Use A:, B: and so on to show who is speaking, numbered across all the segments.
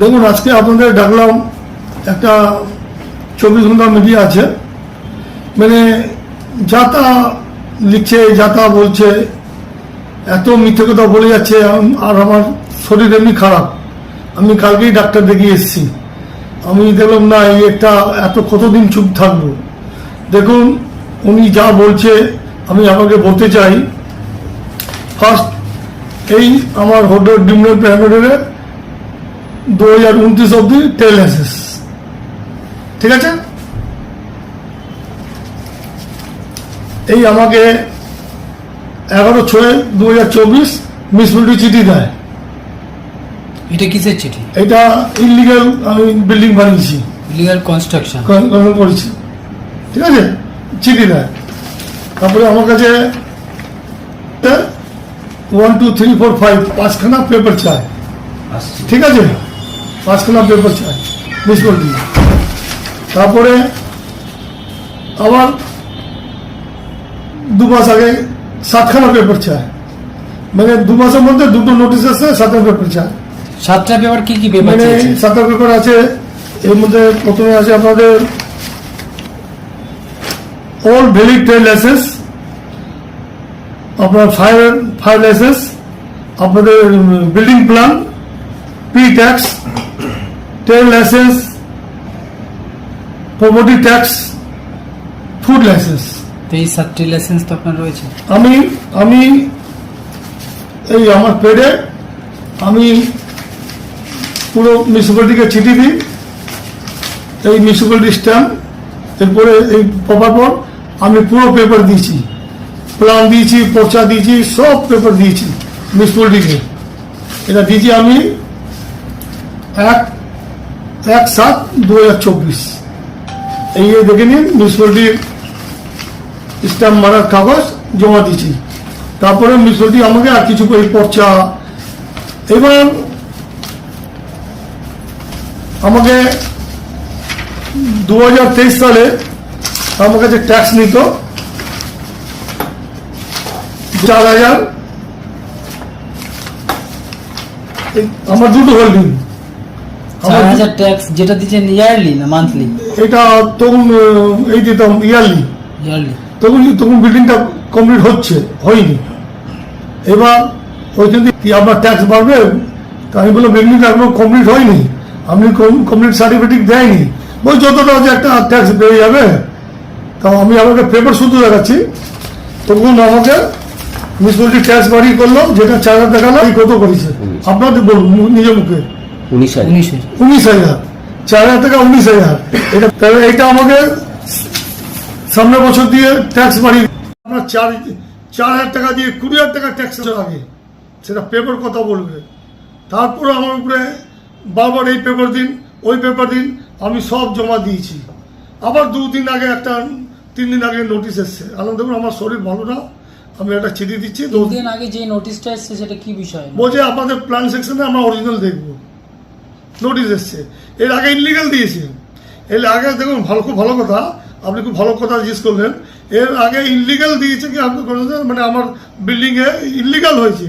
A: দেখুন, আজকে আপনাদের ডাকলাম একটা চব্বিশ ঘণ্টা মিডিয়া আছে। মানে যা তা লিখছে যা তা বলছে, এত মিথ্যে কথা বলে যাচ্ছে আর আমার শরীর এমনি খারাপ। আমি কালকেই ডাক্তার দেখিয়ে এসেছি। আমি দেখলাম, না, এই একটা এত কতদিন চুপ থাকব। দেখুন, উনি যা বলছে, আমি আমাকে বলতে চাই ফার্স্ট এই আমার হোটেল ডিমনের প্রাইমারিতে দু হাজার উনত্রিশ অব্দি টেল অ্যাসেস ঠিক আছে? এই আমাকে এগারো ছয় দু হাজার চব্বিশ মিউনিসিপ্যালিটি চিঠি দেয়।
B: এটা কিসের চিঠি?
A: এটা ইলিগাল আমি বিল্ডিং বানিয়েছি।
B: লিগাল কনস্ট্রাকশন
A: কন- কন- করেছি। ঠিক আছে? চিঠি দেয়। তারপরে আমার কাছে one two three four five পাঁচখানা পেপার চায় ঠিক আছে? পাঁচখানা পেপার চাই মিউনিসিপালিটি তারপরে আবার দু মাস আগে সাতখানা পেপার চায় মানে দু মাসের মধ্যে দুটো নোটিশ আসছে সাতটা পেপার চায়
B: সাতটা পেপার কি কি পেপার
A: মানে সাতটা পেপার আছে এর মধ্যে প্রথমে আছে আপনাদের অল ভ্যালিড ট্রেড লাইসেন্স আপনার ফায়ার ফায়ার লাইসেন্স আপনাদের building plan P tax trade license property tax food license
B: তো এই সাতটি লাইসেন্স তো আপনার রয়েছে?
A: আমি আমি এই আমার পেডে আমি পুরো মিউনিসিপ্যালিটিকে চিঠি দিই এই মিউনিসিপ্যালিটি স্ট্যাম্প এরপরে এই পাওয়ার পর আমি পুরো পেপার দিয়েছি। প্ল্যান দিয়েছি পর্চা দিয়েছি সব পেপার দিয়েছি মিউনিসিপ্যালিটিকে এটা দিয়েছি আমি এক এক সাত দু হাজার চব্বিশ। এই দেখে নিন মিউনিসিপ্যালিটির স্ট্যাম্প মারার কাগজ জমা দিয়েছি। তারপরে মিউনিসিপালিটি আমাকে আর কিছু করে পর্চা এবার আমাকে দু সালে আমার কাছে ট্যাক্স নিত। চার হাজার। আমার দুটো হোল্ডিং
B: চার হাজার ট্যাক্স যেটা দিচ্ছেন ইয়ারলি না মান্থলি
A: এটা তখন এই দিতাম ইয়ারলি
B: ইয়ারলি
A: তখন তখন বিল্ডিংটা কমপ্লিট হচ্ছে হয়নি। এবার থেকে কি আপনার ট্যাক্স বাড়বে তা আমি বললাম বিল্ডিংটা এখনও কমপ্লিট হয়নি। আপনি কমপ্লিট সার্টিফিকেট দেয়নি। ওই যতটা আছে একটা ট্যাক্স বেড়ে যাবে তা আমি আমাকে পেপার শুধু দেখাচ্ছি। তখন আমাকে মিউনিসিপালিটি ট্যাক্স বাড়িয়ে করলাম যেটা চার হাজার না কত করেছে? আপনাদের বলুন নিজের মুখে।
C: উনিশ হাজার।
A: উনিশ হাজার। চার হাজার টাকা উনিশ হাজার। এটা তাহলে এটা আমাকে সামনের বছর দিয়ে ট্যাক্স বাড়িয়ে আপনার চার চার হাজার টাকা দিয়ে কুড়ি হাজার টাকা ট্যাক্স আগে সেটা পেপার কথা বলবে। তারপরে আমার উপরে বারবার এই পেপার দিন ওই পেপার দিন আমি সব জমা দিয়েছি। আবার দুদিন আগে একটা তিন দিন আগে নোটিশ এসছে। আনন্দ দেখুন আমার শরীর ভালো না। আমি একটা চিঠি দিচ্ছি দু
B: দিন আগে যে নোটিশটা এসেছে সেটা কি বিষয়?
A: বলছে আপনাদের প্ল্যান সেকশনে আমরা অরিজিনাল দেখব। নোটিশ এসছে। এর আগে ইনলিগাল দিয়েছে। এর আগে দেখুন, ভালো, খুব ভালো কথা। আপনি খুব ভালো কথা জিজ্ঞেস করলেন। এর আগে ইনলিগাল দিয়েছে কি আপনি মানে আমার বিল্ডিংয়ে ইনলিগাল হয়েছে।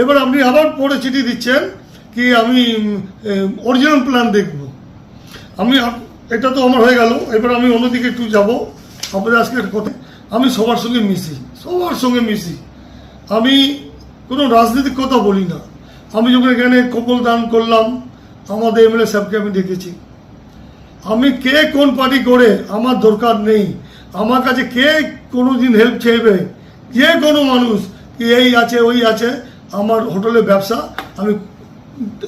A: এবার আপনি আবার পরে চিঠি দিচ্ছেন কি আমি অরিজিনাল প্ল্যান দেখব। আমি এটা তো আমার হয়ে গেল। এবার আমি অন্যদিকে একটু যাব। আপনাদের আজকে কথা, আমি সবার সঙ্গে মিশি। সবার সঙ্গে মিশি। আমি কোনো রাজনৈতিক কথা বলি না। আমি যখন এখানে কপল দান করলাম আমাদের এমএলএ সাহেবকে আমি দেখেছি। আমি কে কোন পার্টি করে, আমার দরকার নেই। আমার কাছে কে কোনো দিন হেল্প চাইবে? যে কোনো মানুষ এই আছে, ওই আছে, আমার হোটেলের ব্যবসা আমি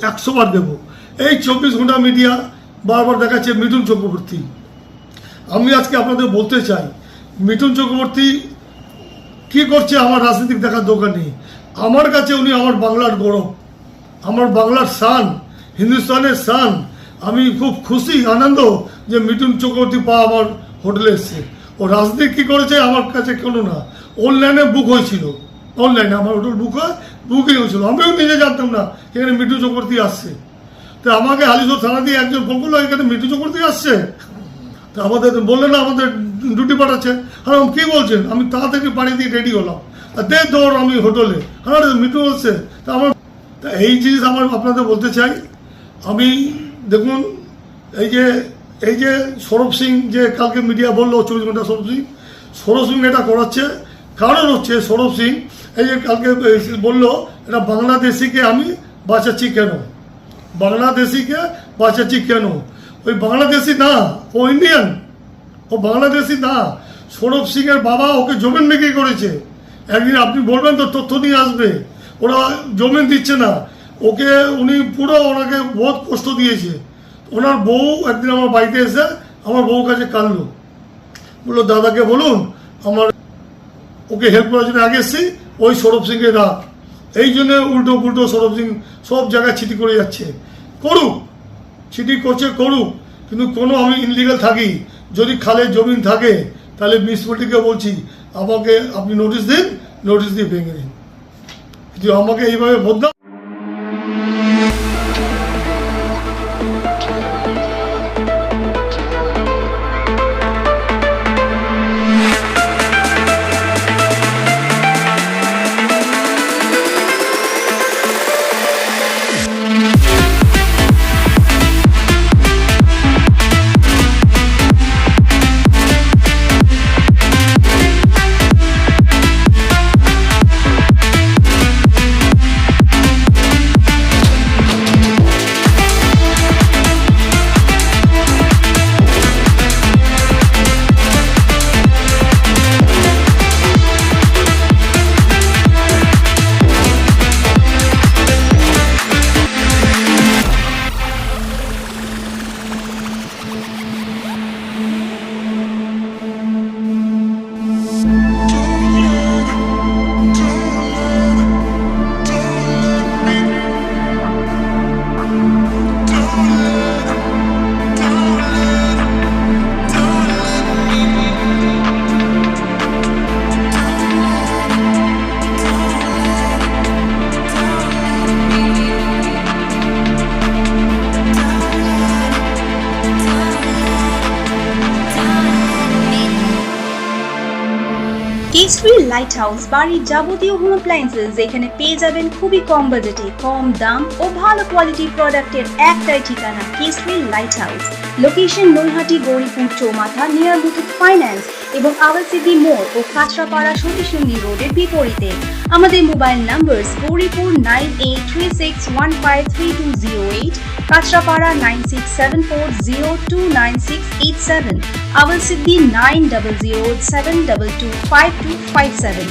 A: একশো বার দেবো। এই চব্বিশ ঘণ্টা মিডিয়া বারবার দেখাচ্ছে মিঠুন চক্রবর্তী। আমি আজকে আপনাদের বলতে চাই, মিঠুন চক্রবর্তী কি করছে আমার রাজনীতিক দেখার দরকার নেই। আমার কাছে উনি আমার বাংলার গৌরব, আমার বাংলার শান। হিন্দুস্তানের সান আমি খুব খুশি, আনন্দ যে মিঠুন চক্রবর্তী পা আমার হোটেলে এসছে। ও রাজনীতি কী করেছে আমার কাছে কোনো না। অনলাইনে বুক হয়েছিল। অনলাইনে আমার হোটেল বুক হয় বুকিং হয়েছিল। আমিও নিজে জানতাম না এখানে মিঠু চক্রবর্তী আসছে। তো আমাকে হালিশোর থানা দিয়ে একজন ফোন করল, এখানে মিঠু চক্রবর্তী আসছে? তা আমাদের বললেন, না, আমাদের ডিউটি পাঠাচ্ছে হ্যাঁ কি বলছেন? আমি তাড়াতাড়ি পানি দিয়ে রেডি হলাম। আর দে দৌড় আমি হোটেলে। হ্যাঁ মিটু বলছে তা আমার তা এই জিনিস আমার আপনাদের বলতে চাই। আমি দেখুন, এই যে এই যে সৌরভ সিং যে কালকে মিডিয়া বলল, চব্বিশ ঘণ্টা সৌরভ সিং সৌরভ সিং এটা করাচ্ছে। কারণ হচ্ছে সৌরভ সিং, এই যে কালকে বলল, এটা বাংলাদেশিকে আমি বাঁচাচ্ছি কেন? বাংলাদেশিকে বাঁচাচ্ছি কেন? ওই বাংলাদেশি না, ও ইন্ডিয়ান ও বাংলাদেশি না। সৌরভ সিং এর বাবা ওকে জমিন বিক্রি করেছে। একদিন আপনি বলবেন তো তথ্য নিয়ে আসবে। ওরা জমিন দিচ্ছে না। ওকে উনি পুরো ওনাকে বহুত কষ্ট দিয়েছে। ওনার বউ একদিন আমার বাড়িতে এসে আমার বউ কাছে কাঁদলো। বলল, দাদাকে বলুন, আমার ওকে হেল্প করার জন্য আগে এসেছি, ওই সৌরভ সিংকে রাত এই জন্য উল্টো পুল্টো সৌরভ সিং সব জায়গায় ছিটি করে যাচ্ছে। করুক ছিটি করছে, করুক, কিন্তু কোনো আমি ইনলিগাল থাকি। যদি খালে জমিন থাকে, তাহলে মিউনিসিপ্যালিটিকে বলছি, আমাকে আপনি নোটিশ দিন নোটিশ দিয়ে ভেঙে দিন। কিন্তু আমাকে এইভাবে বদনাম
C: লাইট হাউস বাড়ির যাবতীয় হোম অ্যাপ্লায়েন্সেস এখানে পেয়ে যাবেন খুবই কম বাজেটে কম দাম ও ভালো কোয়ালিটি প্রোডাক্টের একটাই ঠিকানা Kesari light house location Naihati Gouripur Chowmatha near Muthoot finance এবং আওয়াসিদি মোড় ও কাঁচরাপাড়া সতীসঙ্গী রোডের বিপরীতে। আমাদের mobile number four nine eight three six one five three two zero eight, Kanchrapara nine six seven four zero two nine six eight seven আওয়াসিদ্দি nine double zero seven double two five two five seven.